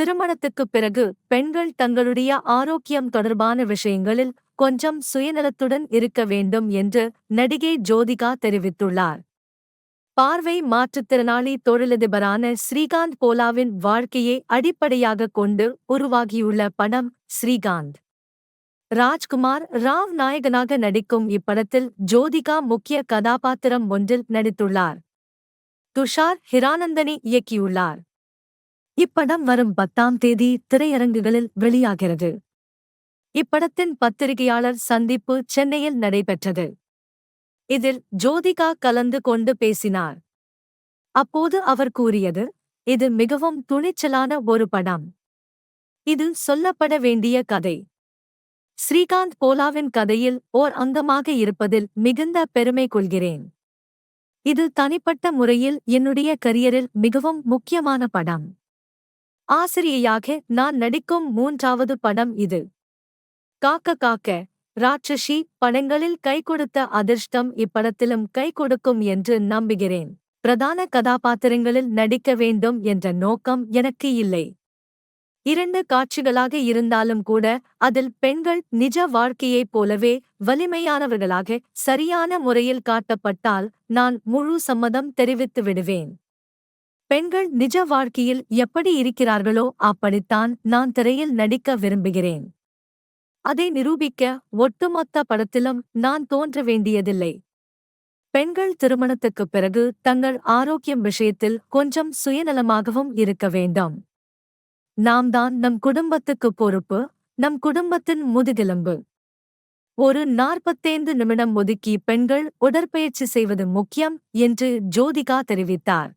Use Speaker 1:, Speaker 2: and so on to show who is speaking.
Speaker 1: திருமணத்துக்குப் பிறகு பெண்கள் தங்களுடைய ஆரோக்கியம் தொடர்பான விஷயங்களில் கொஞ்சம் சுயநலத்துடன் இருக்க வேண்டும் என்று நடிகை ஜோதிகா தெரிவித்துள்ளார். பார்வை மாற்றுத்திறனாளி தொழிலதிபரான ஸ்ரீகாந்த் போலாவின் வாழ்க்கையை அடிப்படையாகக் கொண்டு உருவாகியுள்ள படம் ஸ்ரீகாந்த். ராஜ்குமார் ராவ் நாயகனாக நடிக்கும் இப்படத்தில் ஜோதிகா முக்கிய கதாபாத்திரம் ஒன்றில் நடித்துள்ளார். துஷார் ஹிரானந்தனி இயக்கியுள்ளார். இப்படம் வரும் பத்தாம் தேதி திரையரங்குகளில் வெளியாகிறது. இப்படத்தின் பத்திரிகையாளர் சந்திப்பு சென்னையில் நடைபெற்றது. இதில் ஜோதிகா கலந்து கொண்டு பேசினார். அப்போது அவர் கூறியது இது மிகவும் துணிச்சலான ஒரு படம். இது சொல்லப்பட வேண்டிய கதை. ஸ்ரீகாந்த் போலாவின் கதையில் ஓர் அங்கமாக இருப்பதில் மிகுந்த பெருமை கொள்கிறேன். இது தனிப்பட்ட முறையில் என்னுடைய கரியரில் மிகவும் முக்கியமான படம். ஆசிரியையாக நான் நடிக்கும் மூன்றாவது படம் இது. காக்க காக்க ராட்சசி படங்களில் கை கொடுத்த அதிர்ஷ்டம் இப்படத்திலும் கை கொடுக்கும் என்று நம்புகிறேன். பிரதான கதாபாத்திரங்களில் நடிக்க வேண்டும் என்ற நோக்கம் எனக்கு இல்லை. இரண்டு காட்சிகளாக இருந்தாலும் கூட அதில் பெண்கள் நிஜ வாழ்க்கையைப் போலவே வலிமையானவர்களாக சரியான முறையில் காட்டப்பட்டால் நான் முழு சம்மதம் தெரிவித்து விடுவேன். பெண்கள் நிஜ வாழ்க்கையில் எப்படி இருக்கிறார்களோ அப்படித்தான் நான் திரையில் நடிக்க விரும்புகிறேன். அதை நிரூபிக்க ஒட்டுமொத்த படத்திலும் நான் தோன்ற வேண்டியதில்லை. பெண்கள் திருமணத்துக்குப் பிறகு தங்கள் ஆரோக்கியம் விஷயத்தில் கொஞ்சம் சுயநலமாகவும் இருக்க வேண்டும். நாம் தான் நம் குடும்பத்துக்கு பொறுப்பு நம் குடும்பத்தின் முதுகெலும்பு. ஒரு நாற்பத்தைந்து நிமிடம் ஒதுக்கி பெண்கள் உடற்பயிற்சி செய்வது முக்கியம் என்று ஜோதிகா தெரிவித்தார்.